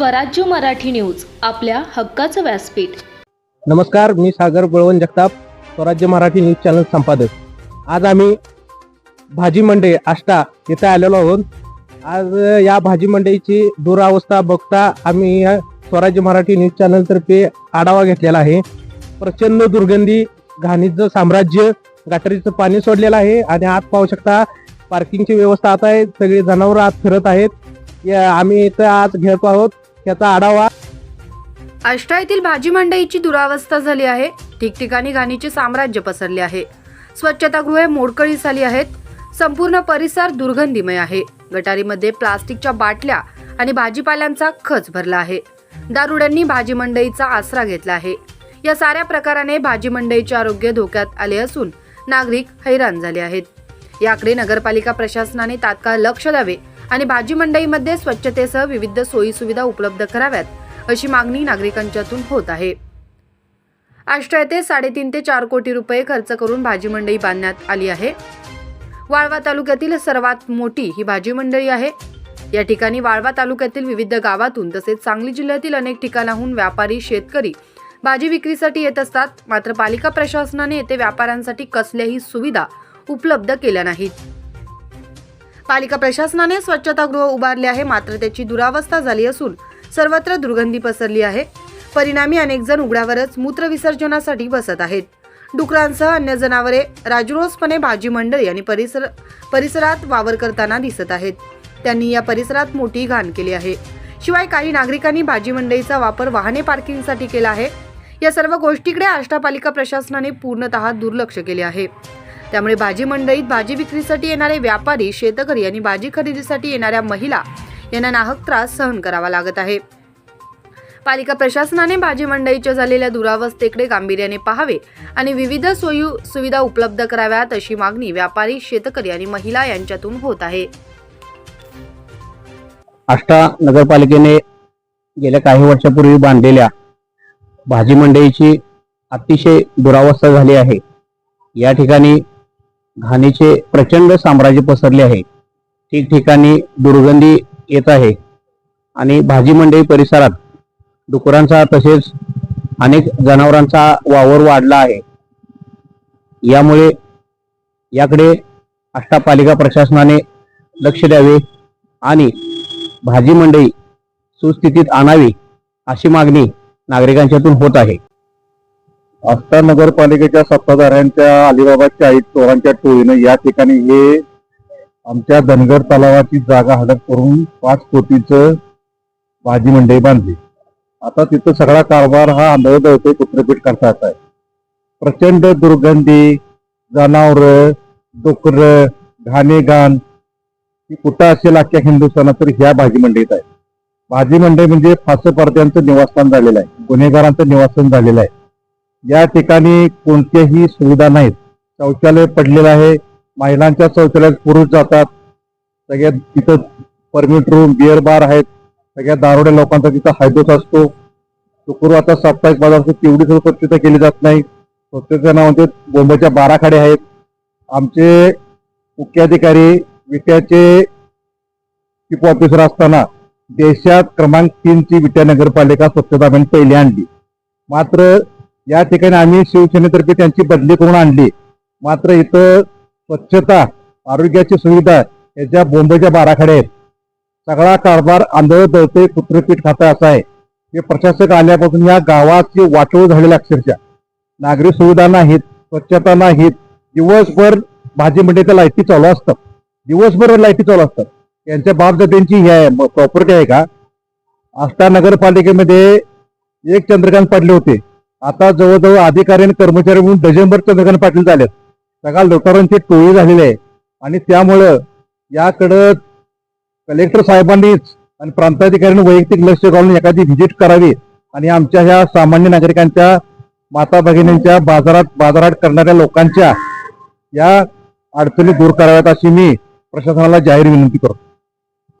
स्वराज्य मराठी न्यूज आपल्या हक्काचं व्यासपीठ. नमस्कार मी सागर बळवंत जगताप स्वराज्य मराठी न्यूज चॅनल संपादक. आज आम्ही भाजी मंडई आष्टा येथे आलेलो आहोत. आज या भाजी मंडईची दुरावस्था बघता आम्ही या स्वराज्य मराठी न्यूज चॅनलतर्फे आढावा घेतलेला आहे. प्रचंड दुर्गंधी घाणीचं साम्राज्य गाठरीचं पाणी सोडलेलं आहे आणि आत पाहू शकता पार्किंगची व्यवस्था आता आहे. सगळी जनावर आत फिरत आहेत. या- आम्ही इथं आज घेतो आहोत. त्याचा आढावा आष्टा येथील भाजी मंडईची दुरावस्था झाली आहे. ठिकठिकाणी घाणीचे साम्राज्य पसरले आहे. स्वच्छतागृहे मोडकळीस आली आहेत. संपूर्ण परिसर दुर्गंधीमय आहे. गटारीमध्ये प्लास्टिकच्या बाटल्या आणि भाजीपाल्यांचा खच भरला आहे. दारुड्यांनी भाजी मंडईचा आसरा घेतला आहे. या साऱ्या प्रकाराने भाजी मंडईचे आरोग्य धोक्यात आले असून नागरिक हैराण झाले आहेत. याकडे नगरपालिका प्रशासनाने तात्काळ लक्ष द्यावे आणि भाजी मंडईमध्ये स्वच्छतेसह विविध सोयी सुविधा उपलब्ध कराव्यात अशी मागणी नागरिकांच्यातून होत आहे. आष्टा येथे साडेतीन ते चार कोटी रुपये खर्च करून भाजी मंडई बांधण्यात आली आहे. वाळवा तालुक्यातील सर्वात मोठी ही भाजी मंडई आहे. या ठिकाणी वाळवा तालुक्यातील विविध गावातून तसेच सांगली जिल्ह्यातील अनेक ठिकाणाहून व्यापारी शेतकरी भाजी विक्रीसाठी येत असतात. मात्र पालिका प्रशासनाने येथे व्यापाऱ्यांसाठी कसल्याही सुविधा उपलब्ध केल्या नाहीत. पालिका प्रशासनाने स्वच्छतागृह उभारले आहे. मात्र त्याची दुरावस्था झाली असून सर्वत्र दुर्गंधी पसरली आहे. परिणामी अनेक जण उघड्यावरच मूत्र विसर्जनासाठी बसत आहेत. डुकरांसह अन्य जनावरे राजरोसपणे भाजी मंडळी आणि परिसर परिसरात वावर करताना दिसत आहेत. त्यांनी या परिसरात मोठी घाण केली आहे. शिवाय काही नागरिकांनी भाजी मंडईचा वापर वाहने पार्किंगसाठी केला आहे. या सर्व गोष्टीकडे आष्टा पालिका प्रशासनाने पूर्णतः दुर्लक्ष केले आहे. त्यामुळे भाजी मंडईत भाजी विक्रीसाठी येणारे व्यापारी शेतकरी आणि भाजी खरेदीसाठी येणाऱ्या महिला यांना नाहक त्रास सहन करावा लागत आहे. पालिका प्रशासनाने भाजी मंडईच्या झालेल्या दुरावस्थेकडे गांभीर्याने पाहावे आणि विविध सोयी सुविधा उपलब्ध कराव्यात अशी मागणी व्यापारी शेतकरी आणि महिला यांच्यातून होत आहे. आष्टा नगरपालिकेने गेल्या काही वर्षापूर्वी बांधलेल्या भाजी मंडईची अतिशय दुरावस्था झाली आहे. या ठिकाणी घाणीचे प्रचंड साम्राज्य पसरले आहे. ठिकठिकाणी दुर्गंधी येत आहे आणि भाजी मंडई परिसरात डुकरांचा तसेच अनेक जनावरांचा वावर वाढला आहे. यामुळे याकडे अष्टापालिका प्रशासनाने लक्ष द्यावे आणि भाजी मंडई सुस्थितीत आणावी अशी मागणी नागरिकांच्यातून होत आहे. आष्टा नगरपालिकेच्या सत्ताधाऱ्यांच्या अलिबाबाच्या आई चोरांच्या टोळीनं या ठिकाणी हे आमच्या धनगर तलावाची जागा हडप करून पाच कोटीचं भाजी मंडई बांधली. आता तिथं सगळा कारभार हा आंधळदळते कुत्रपीठ करतात. आहे प्रचंड दुर्गंधी जनावर डुकर घाणे घाण ही कुठं असेल अख्ख्या हिंदुस्थानात तर ह्या भाजी मंडईत आहे. भाजी मंडई म्हणजे फासपर्त्यांचं निवासस्थान झालेलं आहे गुन्हेगारांचं निवासस्थान झालेलं आहे. या ठिकाणी कोणत्याही सुविधा नाहीत. शौचालय पडलेलं आहे. महिलांच्या शौचालयात पुरुष जातात. सगळ्यात तिथं परमिट रूम बिअर बार आहेत. सगळ्या दारोड्या लोकांचा तिथं हायदोस असतो. शुक्रवार आता साप्ताहिक बाजाराची तेवढी सुद्धा स्वच्छता केली जात नाही. स्वच्छतेच्या नावामध्ये बोंबाच्या बाराखाडे आहेत. आमचे मुख्याधिकारी विट्याचे चीफ ऑफिसर असताना देशात क्रमांक तीनची विट्या नगरपालिका स्वच्छता अभियान पहिली आणली. मात्र या ठिकाणी आम्ही शिवसेनेतर्फे त्यांची बदली करून आणली. मात्र इथं स्वच्छता आरोग्याची सुविधा याच्या बोंबेच्या बाराखडे आहेत सगळा कारभार आंधळ दळते कुत्रपीठ खातं असा आहे हे प्रशासक आल्यापासून या गावाची वाटोळ झालेल्या अक्षरशः नागरी सुविधा नाहीत स्वच्छता नाहीत दिवसभर भाजी मंडईच्या लाईटी चालू असतात दिवसभर लाईटी चालू असतात यांच्या बापदाद्यांची ही आहे प्रॉपर्टी आहे का आष्टा नगरपालिकेमध्ये एक चंद्रकांत पडले होते आता जवळजवळ अधिकारी आणि कर्मचारी म्हणून डझनभर चंद्रकांत पाटील झालेत सगळ्या लोकांची टोळी झालेली आहे. आणि त्यामुळं याकडं कलेक्टर साहेबांनीच आणि प्रांताधिकाऱ्यांनी वैयक्तिक लक्ष घालून एखादी व्हिजिट करावी. आणि आमच्या ह्या सामान्य नागरिकांच्या माता भगिनींच्या बाजारात बाजारात करणाऱ्या लोकांच्या या अडचणी दूर कराव्यात अशी मी प्रशासनाला जाहीर विनंती करतो.